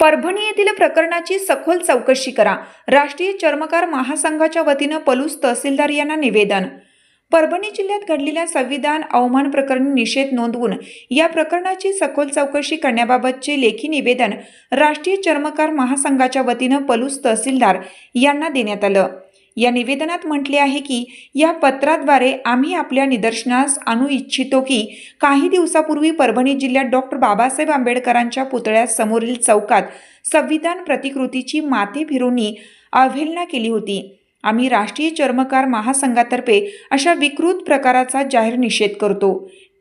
परभणी येथील प्रकरणाची सखोल चौकशी करा. राष्ट्रीय चर्मकार महासंघाच्या वतीनं पलूस तहसीलदार यांना निवेदन. परभणी जिल्ह्यात घडलेल्या संविधान अवमान प्रकरणी निषेध नोंदवून या प्रकरणाची सखोल चौकशी करण्याबाबतचे लेखी निवेदन राष्ट्रीय चर्मकार महासंघाच्या वतीनं पलूस तहसीलदार यांना देण्यात आलं. या निवेदनात म्हटले आहे की या पत्राद्वारे आम्ही आपल्या निदर्शनास आणू इच्छितो की काही दिवसापूर्वी परभणी जिल्ह्यात डॉक्टर बाबासाहेब आंबेडकरांच्या पुतळ्यासमोरील चौकात संविधान प्रतिकृतीची माती फिरवणी अवहेलना केली होती. आम्ही राष्ट्रीय चर्मकार महासंघातर्फे अशा विकृत प्रकाराचा जाहीर निषेध करतो.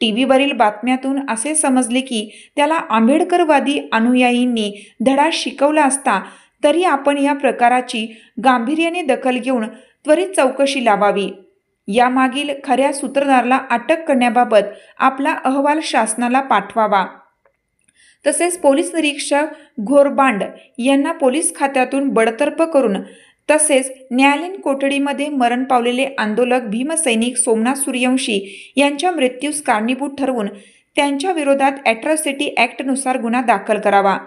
टी व्हीवरील बातम्यातून असे समजले की त्याला आंबेडकरवादी अनुयायींनी धडा शिकवला असता तरी आपण या प्रकाराची गांभीर्याने दखल घेऊन त्वरित चौकशी लावावी. यामागील खऱ्या सूत्रधाराला अटक करण्याबाबत आपला अहवाल शासनाला पाठवावा. तसेच पोलीस निरीक्षक घोरबांड यांना पोलीस खात्यातून बडतर्फ करून तसेच न्यायालयीन कोठडीमध्ये मरण पावलेले आंदोलक भीमसैनिक सोमनाथ सूर्यवंशी यांच्या मृत्यूस कारणीभूत ठरवून त्यांच्या विरोधात ॲट्रॉसिटी ॲक्टनुसार गुन्हा दाखल करावा.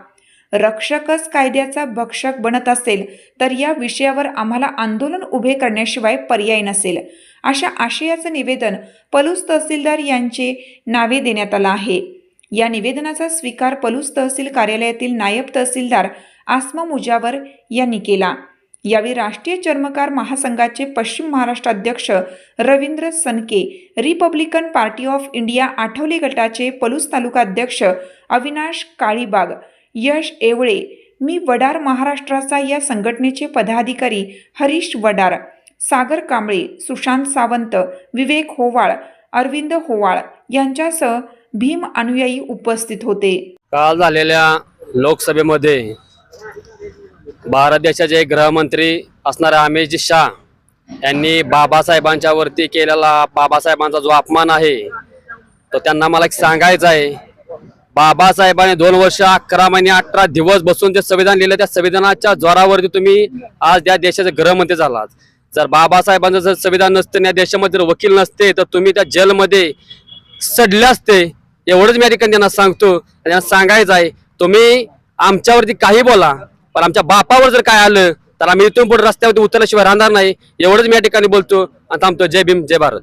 रक्षकच कायद्याचा भक्षक बनत असेल तर या विषयावर आम्हाला आंदोलन उभे करण्याशिवाय पर्याय नसेल. अशा आशयाचं निवेदन पलूस तहसीलदार यांचे नावे देण्यात आलं आहे. या निवेदनाचा स्वीकार पलूस तहसील कार्यालयातील नायब तहसीलदार आसमा मुजावर यांनी केला. यावेळी राष्ट्रीय चर्मकार महासंघाचे पश्चिम महाराष्ट्र अध्यक्ष Ravindra Sanke republican party of India Athawale गटाचे पलूस तालुका अध्यक्ष अविनाश काळीबाग यश एवळे. मी वडार महाराष्ट्राचा या संघटनेचे पदाधिकारी हरीश वडार सागर कांबळे सुशांत सावंत विवेक होवाळ अरविंद होवाळ यांच्यासह भीम अनुयायी उपस्थित होते. काल झालेल्या लोकसभेमध्ये भारत देशाचे गृहमंत्री असणारे अमित शाह यांनी बाबासाहेबांच्या वरती केलेला बाबासाहेबांचा जो अपमान आहे तो त्यांना मला सांगायचा आहे. बाबासाहेबांनी दोन वर्ष अकरा महिने अठरा दिवस बसून जे संविधान लिहिलं त्या संविधानाच्या जोरावरती तुम्ही आज या देशाचे गृहमंत्री झालात. जर बाबासाहेबांचं जर संविधान नसतं या देशामध्ये जर वकील नसते तर तुम्ही त्या जेलमध्ये सडले असते. एवढंच मी या ठिकाणी त्यांना सांगतो त्यांना सांगायचं आहे तुम्ही आमच्यावरती काही बोला पण आमच्या बापावर जर काय आलं तर आम्ही इथून पुढे रस्त्यावरती उतरल्याशिवाय राहणार नाही. एवढंच मी या ठिकाणी बोलतो आणि थांबतो. जय भीम जय भारत.